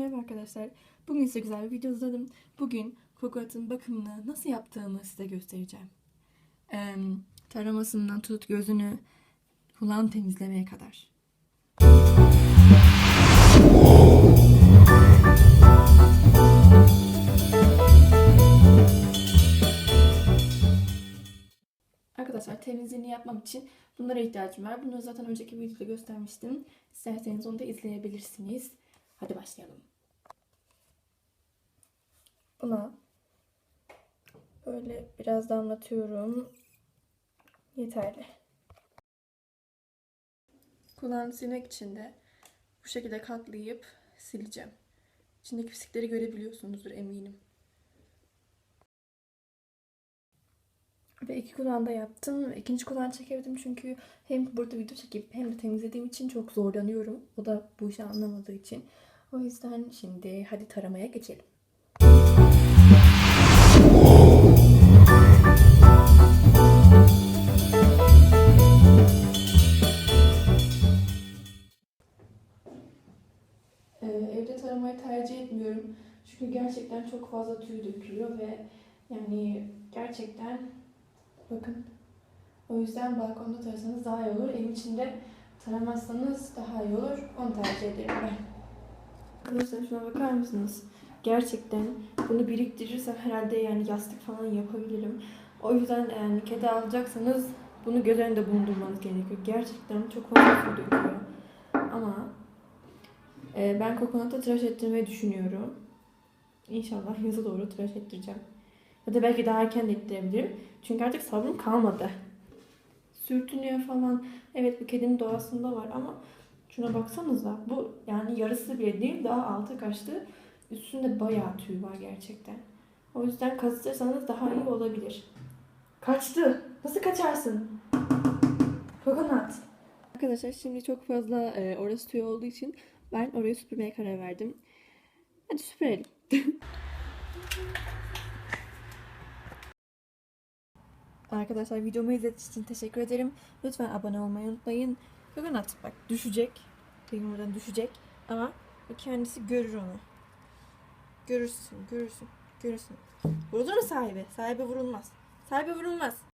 arkadaşlar. Bugün size güzel bir video hazırladım. Bugün kokonatın bakımını nasıl yaptığımı size göstereceğim. Ee, taramasından tut gözünü kulağını temizlemeye kadar. Arkadaşlar temizliğini yapmam için bunlara ihtiyacım var. Bunu zaten önceki videoda göstermiştim. İsterseniz onu da izleyebilirsiniz. Hadi başlayalım. Buna böyle biraz damlatıyorum. Yeterli. Kulağını silmek için de bu şekilde katlayıp sileceğim. İçindeki pislikleri görebiliyorsunuzdur eminim. Ve iki kulağında yaptım. İkinci kulağını çekemedim çünkü hem burada video çekip hem de temizlediğim için çok zorlanıyorum. O da bu işi anlamadığı için. O yüzden şimdi hadi taramaya geçelim. Ee, evde taramayı tercih etmiyorum. Çünkü gerçekten çok fazla tüy dökülüyor ve yani gerçekten bakın o yüzden balkonda tarasanız daha iyi olur. Evin içinde taramazsanız daha iyi olur. Onu tercih ederim ben. Arkadaşlar şuna bakar mısınız? Gerçekten bunu biriktirirsem herhalde yani yastık falan yapabilirim. O yüzden yani kedi alacaksanız bunu göz önünde bulundurmanız gerekiyor. Gerçekten çok fazla su döküyor. Ama e, ben kokonata tıraş ettirmeyi düşünüyorum. İnşallah yaza doğru tıraş ettireceğim. Ya da belki daha erken de ettirebilirim. Çünkü artık sabrım kalmadı. Sürtünüyor falan. Evet bu kedinin doğasında var ama şuna baksanıza. Bu yani yarısı bile değil daha altı kaçtı. Üstünde bayağı tüy var gerçekten. O yüzden kazıtırsanız daha iyi olabilir. Kaçtı. Nasıl kaçarsın? Kokonat. Arkadaşlar şimdi çok fazla e, orası tüy olduğu için ben orayı süpürmeye karar verdim. Hadi süpürelim. Arkadaşlar videomu izlediğiniz için teşekkür ederim. Lütfen abone olmayı unutmayın. Kokonat bak düşecek. Benim buradan düşecek. Ama kendisi görür onu. Görürsün, görürsün, görürsün. Vurulur mu sahibi? Sahibi vurulmaz. Sahibi vurulmaz.